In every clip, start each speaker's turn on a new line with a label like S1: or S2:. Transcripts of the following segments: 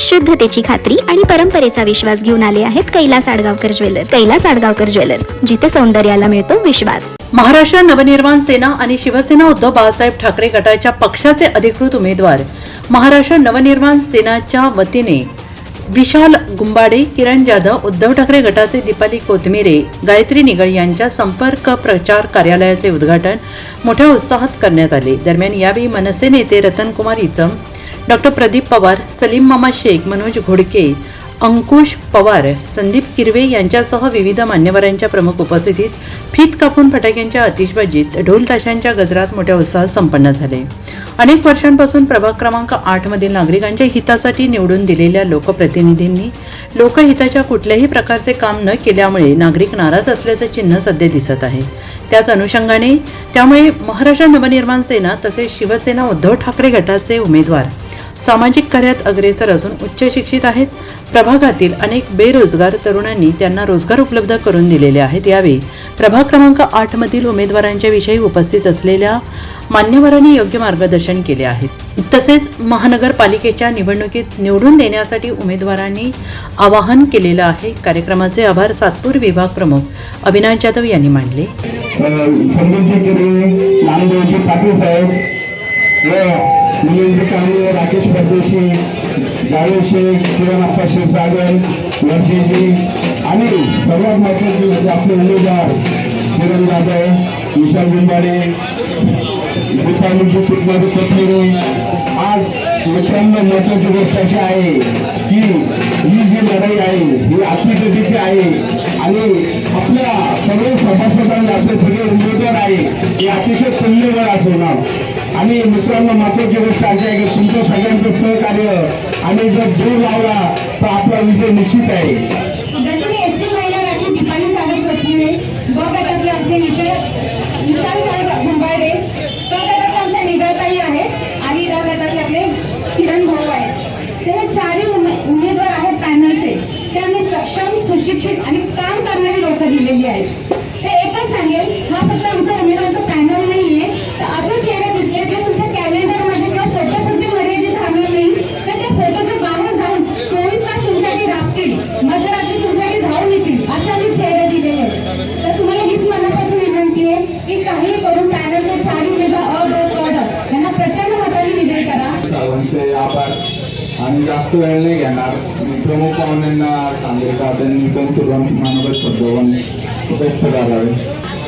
S1: शुद्धतेची खात्री आणि परंपरेचा विश्वास घेऊन आले आहेत कैलास आडगावकर ज्वेलर्स. कैलास आडगावकर ज्वेलर्स जिथे सौंदर्याला मिळतो विश्वास.
S2: महाराष्ट्र नवनिर्माण सेना आणि शिवसेना उद्धव बाळासाहेब ठाकरे गटाच्या पक्षाचे अधिकृत उमेदवार महाराष्ट्र नवनिर्माण सेनाच्या वतीने विशाल गुंबाडे किरण जाधव उद्धव ठाकरे गटाचे दीपाली कोथमिरे गायत्री निगळ यांच्या संपर्क प्रचार कार्यालयाचे उद्घाटन मोठ्या उत्साहात करण्यात आले. दरम्यान यावेळी मनसे नेते रतनकुमार इचम डॉक्टर प्रदीप पवार सलीम मामा शेख मनोज घोडके अंकुश पवार संदीप किरवे यांच्यासह विविध मान्यवरांच्या प्रमुख उपस्थितीत फीत कापून फटाक्यांच्या आतिषबाजीत ढोल ताशांच्या गजरात मोठ्या उत्साहात संपन्न झाले. अनेक वर्षांपासून प्रभाग क्रमांक आठमधील नागरिकांच्या हितासाठी निवडून दिलेल्या लोकप्रतिनिधींनी लोकहिताच्या कुठल्याही प्रकारचे काम न केल्यामुळे नागरिक नाराज असल्याचं चिन्ह सध्या दिसत आहे. त्याच अनुषंगाने त्यामुळे महाराष्ट्र नवनिर्माण सेना तसेच शिवसेना उद्धव ठाकरे गटाचे उमेदवार सामाजिक कार्यात अग्रेसर असून उच्च शिक्षित आहेत. प्रभागातील अनेक बेरोजगार तरुणांनी त्यांना रोजगार उपलब्ध करून दिलेले आहेत. यावेळी प्रभाग क्रमांक आठ मधील उमेदवारांच्या विषयी उपस्थित असलेल्या मान्यवरांनी योग्य मार्गदर्शन केले आहे. तसेच महानगरपालिकेच्या निवडणुकीत निवडून देण्यासाठी उमेदवारांनी आवाहन केलेलं आहे. कार्यक्रमाचे आभार सातपूर विभाग प्रमुख अविनाश जाधव यांनी मांडले
S3: व मिलिंद कांबळे राकेश परदेशी जावेद शेख किरण अप्पा सागर वर्षीजी आणि सर्वात महत्त्वाचे म्हणजे आपले उमेदवार किरण जाधव विशाल गुंबाडे दीपालीजी पुतमारी कोथमिरे आज मित्रांना महत्वाची गोष्ट अशी आहे की ही जी लढाई आहे ही आत्मगतीची आहे आणि आपल्या सर्व सभासदांना आपले सगळे उमेदवार आहे हे अतिशय तुल्यबळ असणार आणि मित्रांनो महत्वाची गोष्ट अशी आहे की तुमचं सगळ्यांचं सहकार्य आणि जर दूर लावला तर आपला विजय निश्चित आहे.
S4: जसे मी एस सी महिला राखी दीपाली सागर कोथमिरे ग गटातले आमचे विषय विशाल साहेब गुंबाडे क गटातले आमच्या निगळताई आहेत आणि ड गटातले आपले किरण भाऊ आहेत. ते चारही उमे उमेदवार आहेत पॅनलचे ते आम्ही सक्षम सुशिक्षित आणि आमचे
S5: आभार. आणि जास्त वेळ नाही घेणार. मी प्रमुख पाहुण्यांना सांगेल का त्यांनी पण सुरुवात मानवत शब्दवन व्यक्त करावे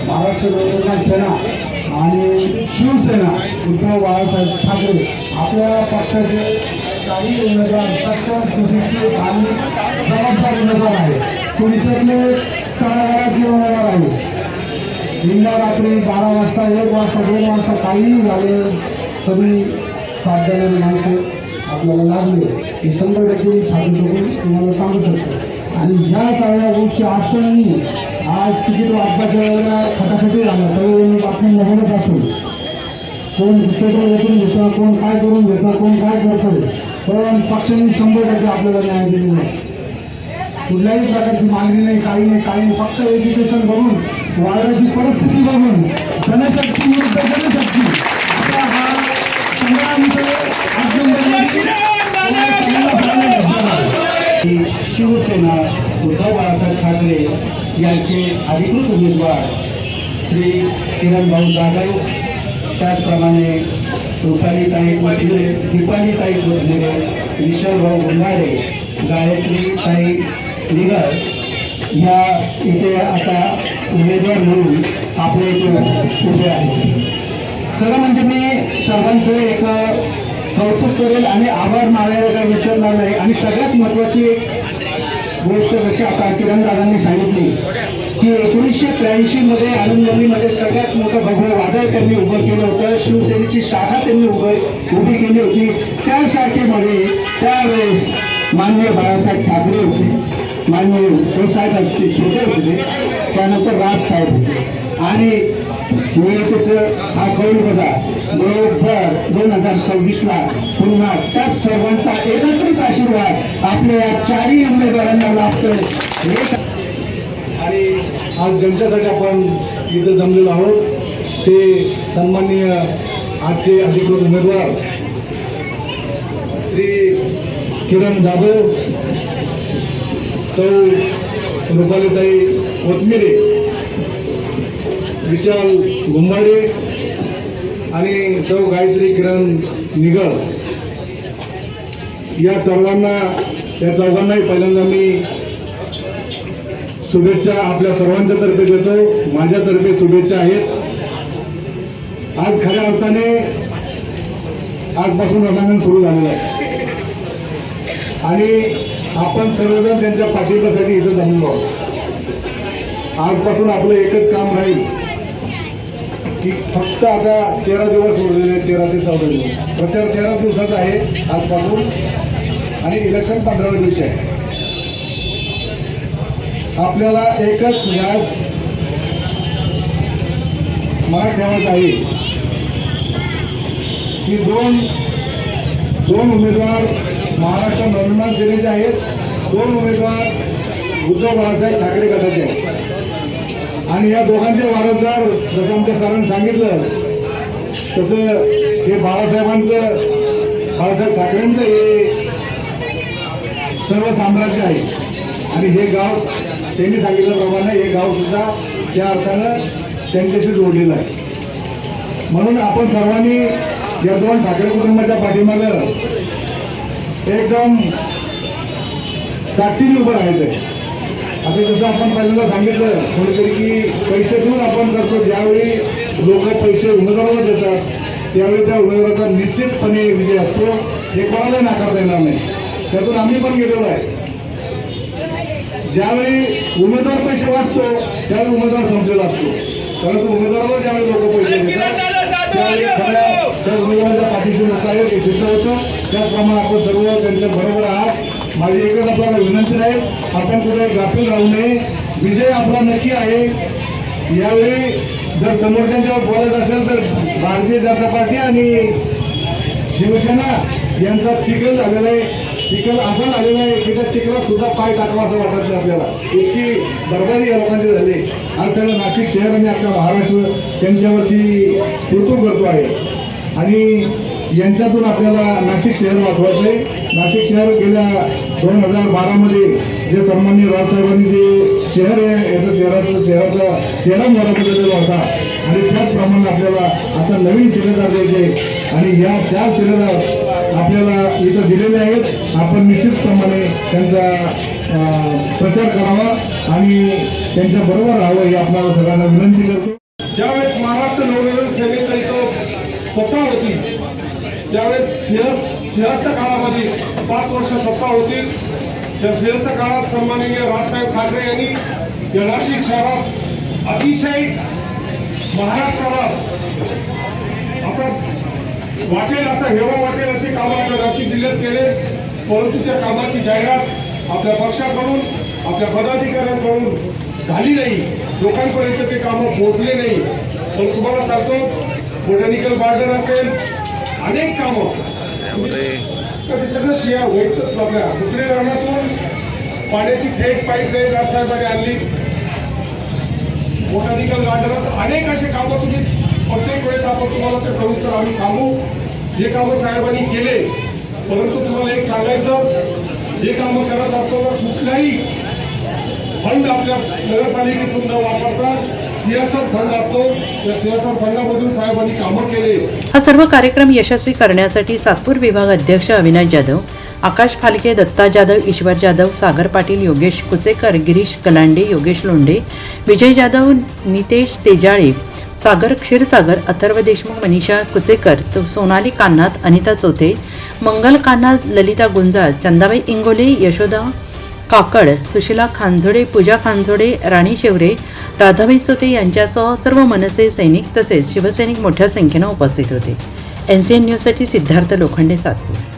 S3: महाराष्ट्र नवनिर्माण सेना आणि शिवसेना उद्धव बाळासाहेब ठाकरे आपल्या पक्षाचे काही उमेदवार सक्षम सुशिक्षित आणि जबाबदार उमेदवार आहेत. तुमच्यातले तळागाळातले उमेदवार आहेत निम्मा रात्री बारा वाजता एक वाजता दोन वाजता काहीही झाले तरी साथ माणसं आपल्याला लागले. हे शंभर टक्के मी छाती करून तुम्हाला सांगू शकतो. आणि ह्या सगळ्या गोष्टी असतानाही आज तिकीट वाटपाच्या वेळेला खटाखटी झाला सगळेजण बातमी बघत असून. कोण दुसरीकडे येथून घेतं कोण काय करून घेतं कोण काय करतं पण पक्षाने शंभर टक्के आपल्याला न्याय दिलेला आहे. कुठल्याही प्रकारची मागणी नाही काही नाही काही नाही. फक्त एज्युकेशन बघून वाढायची परिस्थिती बघून जनशक्ती जनशक्ती शिवसेना उद्धव बाळासाहेब ठाकरे यांचे अधिकृत उमेदवार श्री किरणभाऊ जाधव. त्याचप्रमाणे रुपालीताई कोथमिरे दीपालीताई कोथमिरे विशालभाऊ गुंडाळे गायत्रीताई निगर या इथे आता उमेदवार म्हणून आपल्या इथे उभे आहेत. खरं म्हणजे मी सर्वांचं एक कौतुक करेल आणि आभार मानायला काही विषय नाही. आणि सगळ्यात महत्त्वाची एक गोष्ट जशी आता किरण दादांनी सांगितली की एकोणीसशे त्र्याऐंशी मध्ये आनंदवलीमध्ये सगळ्यात मोठं भगवं वादळ त्यांनी उभं केलं होतं. शिवसेनेची शाखा त्यांनी उभं उभी केली होती. त्या शाखेमध्ये त्यावेळेस माननीय बाळासाहेब ठाकरे होते. माननीय उद्धव साहेब असते छोटे होते. त्यानंतर राज साहेब होते. आणि निवडणुकीचं हा कौल बघा? बरोबर दोन हजार सव्वीसला पुन्हा त्याच सर्वांचा एकत्रित आशीर्वाद आपल्या या चारही उमेदवारांना लाभतोय. आणि आज ज्यांच्यासाठी आपण इथं जमलेलो आहोत ते सन्माननीय आजचे अधिकृत उमेदवार श्री
S6: किरण जाधव सौ रुपालीताई कोथमिरे विशाल गुंबाडे आणि सौ गायत्री किरण निगळ. या सर्वांना या चौघांनाही पहिल्यांदा मी शुभेच्छा आपल्या सर्वांच्या तर्फे देतो. माझ्यातर्फे शुभेच्छा आहेत. आज खऱ्या अर्थाने आजपासून रणांगण सुरू झालेलं आहे. आणि आपण सर्वजण त्यांच्या पाठिंब्यासाठी इथं जमलो आहोत आजपासून आपलं एकच काम राहील. की फक्त आता तेरा दिवस उरलेले आहेत तेरा ते चौदा दिवस. प्रचार तेरा दिवसाचा आहे आजपासून आणि इलेक्शन पंधराव्या दिवशी आहे. आपल्याला एकच व्यास मला ठेवायचा आहे. की दोन दोन उमेदवार महाराष्ट्र नवनिर्माण सेनेचे आहेत दोन उमेदवार उद्धव बाळासाहेब ठाकरे गटाचे आहेत. आणि या दोघांचे वारसदार जसं आमच्या सरांनी सांगितलं तसं हे बाळासाहेबांचं बाळासाहेब ठाकरेंचं हे सर्व साम्राज्य आहे. आणि हे गाव त्यांनी सांगितल्याप्रमाणे हे गाव सुद्धा त्या अर्थानं त्यांच्याशी जोडलेलं आहे. म्हणून आपण सर्वांनी या दोन ठाकरे कुटुंबाच्या पाठीमागं एकदम ताकदीने उभं राहायचं आहे आता जसं आपण पहिल्यांदा सांगितलं कोणीतरी की पैसे देऊन आपण करतो ज्यावेळी लोक पैसे उमेदवाराला देतात त्यावेळी त्या उमेदवाराचा निश्चितपणे विजय असतो. हे कोणाला नाकारता येणार नाही. त्यातून आम्ही पण गेलेलो आहे. ज्यावेळी उमेदवार पैसे वाटतो त्यावेळी उमेदवार संपलेला असतो. परंतु उमेदवाराला ज्यावेळी लोक पैसे देतात त्यावेळी खऱ्या त्या उमेदवाराच्या पाठीशी लोक हे सिद्ध होतं. त्याचप्रमाणे आपण सर्व त्यांच्या बरोबर आहात. माझी एकच आपल्याला विनंती आहे आपण कुठे गाफील राहू नये. विजय आपला नक्की आहे. यावेळी जर समोरच्यांच्यावर बोलत असेल तर भारतीय जनता पार्टी आणि शिवसेना यांचा चिखल झालेला आहे. चिखल असा झालेला आहे की त्या चिखलात सुद्धा पाय टाकावा असं वाटत नाही आपल्याला. इतकी बरबादी या लोकांची झाली. आज सगळं नाशिक शहर आणि आपल्या महाराष्ट्र त्यांच्यावरती तुर्तूर करतो आहे. आणि यांच्यातून आपल्याला नाशिक शहर वाचवायचं आहे नाशिक शहर गेल्या दोन हजार बारामध्ये जे सन्माननीय राजसाहेबांनी जे शहर आहे याचं शहराचं शहराचा चेहरा मोरा बदललेला होता. आणि त्याचप्रमाणे आपल्याला आता नवीन शिलेदार द्यायचे आणि या चार शिलेदार आपल्याला इथं दिलेले आहेत. आपण निश्चितप्रमाणे त्यांचा प्रचार करावा आणि त्यांच्या बरोबर राहावं ही आपल्याला सगळ्यांना विनंती करतो.
S7: ज्यावेळेस महाराष्ट्र नवनिर्माण सेनेचं इथं स्वतः होती त्यावेळेस सिंहस्थ सिंहस्थ काळामध्ये पाच वर्ष सत्ता होती त्या सिंहस्थ काळात सन्माननीय राजसाहेब ठाकरे यांनी या नाशिक शहरात अतिशय महाराष्ट्राला असा वाटेल असा हेवा वाटेल अशी कामं आपल्या नाशिक जिल्ह्यात केले. परंतु त्या कामाची जाहिरात आपल्या पक्षाकडून आपल्या पदाधिकाऱ्यांकडून झाली नाही. लोकांपर्यंत ते कामं पोहोचले नाही. पण तुम्हाला सांगतो बोटॅनिकल गार्डन असेल अनेक कामं कसे सगळं शिया होईल आपल्या दुसऱ्या धरणातून पाण्याची थेट पाईपलाईन राजसाहेबांनी आणली बोटॅनिकल गार्डन असं अनेक असे कामं तुम्ही प्रत्येक वेळेस आपण तुम्हाला ते सविस्तर आम्ही सांगू जे कामं साहेबांनी केले परंतु तुम्हाला एक सांगायचं जे कामं करत असताना कुठलाही फंड आपल्या नगरपालिकेतून न वापरता
S2: हा सर्व कार्यक्रम यशस्वी करण्यासाठी सातपूर विभाग अध्यक्ष अविनाश जाधव आकाश फालके दत्ता जाधव ईश्वर जाधव सागर पाटील योगेश कुचेकर गिरीश कलांडे योगेश लोंढे विजय जाधव नितेश तेजाळे सागर क्षीरसागर अथर्व देशमुख मनीषा कुचेकर सोनाली कान्हात अनिता चोथे मंगल कान्हात ललिता गुंजाळ चंदाबाई इंगोले यशोदा काकड सुशिला खानझोडे पूजा खानझोडे राणी शेवरे राधाबाई चोते यांच्यासह सर्व मनसे सैनिक तसेच शिवसैनिक मोठ्या संख्येनं उपस्थित होते. एन सी एन न्यूजसाठी सिद्धार्थ लोखंडे सातपूर.